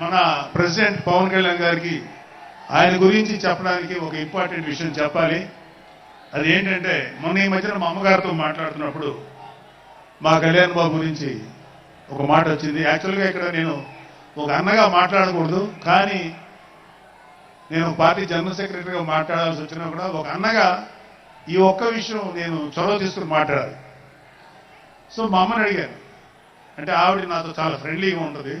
మన ప్రెసిడెంట్ పవన్ కళ్యాణ్ గారికి ఆయన గురించి చెప్పడానికి ఒక ఇంపార్టెంట్ విషయం చెప్పాలి. అది ఏంటంటే మొన్న ఈ మధ్యన మా అమ్మగారితో మాట్లాడుతున్నప్పుడు మా కళ్యాణ్ బాబు గురించి ఒక మాట వచ్చింది. యాక్చువల్గా ఇక్కడ నేను ఒక అన్నగా మాట్లాడకూడదు కానీ నేను పార్టీ జనరల్ సెక్రటరీగా మాట్లాడాల్సి వచ్చినా కూడా ఒక అన్నగా ఈ ఒక్క విషయం నేను చొరవ తీసుకుని మాట్లాడాలి. సో మా అమ్మని అడిగాను. అంటే ఆవిడ నాతో చాలా ఫ్రెండ్లీగా ఉంటుంది.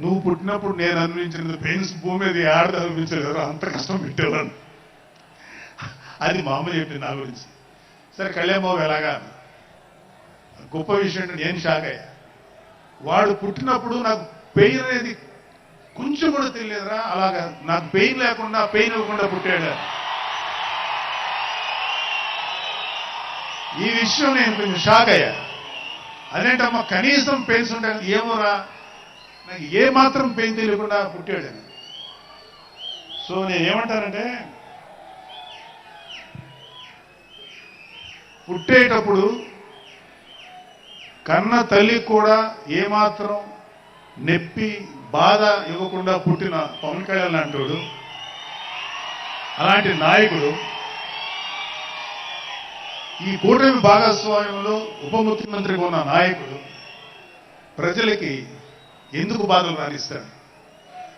నువ్వు పుట్టినప్పుడు నేను అనుభవించిన పెయిన్స్ భూమి మీద ఆడది అనుభవించలేదు. అంత కష్టం పెట్టేవాడు అది మా అమ్మ చెప్పింది నా గురించి. సరే కళ్యాణ్ బాబు ఎలాగా? గొప్ప విషయం నేను షాక్ అయ్యా. వాడు పుట్టినప్పుడు నాకు పెయిన్ అనేది కొంచెం కూడా తెలియదురా. అలాగా నాకు పెయిన్ లేకుండా పెయిన్ ఇవ్వకుండా పుట్టాడు. ఈ విషయం నేను కొంచెం షాక్ అయ్యా. అదేంటమ్మా కనీసం పెయిన్స్ ఉంటాయి ఏమోరా? నాకు ఏ మాత్రం పెయిన్ తెలియకుండా పుట్టాడని సో నేను ఏమంటానంటే పుట్టేటప్పుడు కన్న తల్లి కూడా ఏమాత్రం నొప్పి బాధ ఇవ్వకుండా పుట్టిన పవన్ కళ్యాణ్ లాంటోడు అలాంటి నాయకుడు ఈ కూటమి భాగస్వామ్యంలో ఉప ముఖ్యమంత్రిగా ఉన్న నాయకుడు ప్రజలకి ఎందుకు బాధలు రాణిస్తాడు?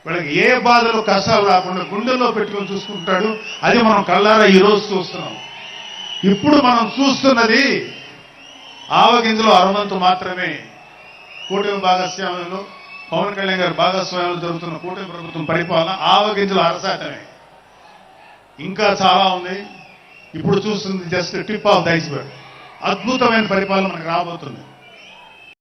వాళ్ళకి ఏ బాధలు కష్టాలు రాకుండా గుండెల్లో పెట్టుకొని చూసుకుంటాడు? అది మనం కళ్ళారా ఈరోజు చూస్తున్నాం. ఇప్పుడు మనం చూస్తున్నది ఆవగింజలో అరవంతు మాత్రమే. కూటమి భాగస్వామ్యంలో పవన్ కళ్యాణ్ గారి భాగస్వామ్యంలో జరుగుతున్న కూటమి ప్రభుత్వం పరిపాలన ఆవగింజలు అరశాతమే. ఇంకా చాలా ఉంది. ఇప్పుడు చూస్తుంది just tip of the iceberg అద్భుతమైన పరిపాలన మనకు రాబోతుంది.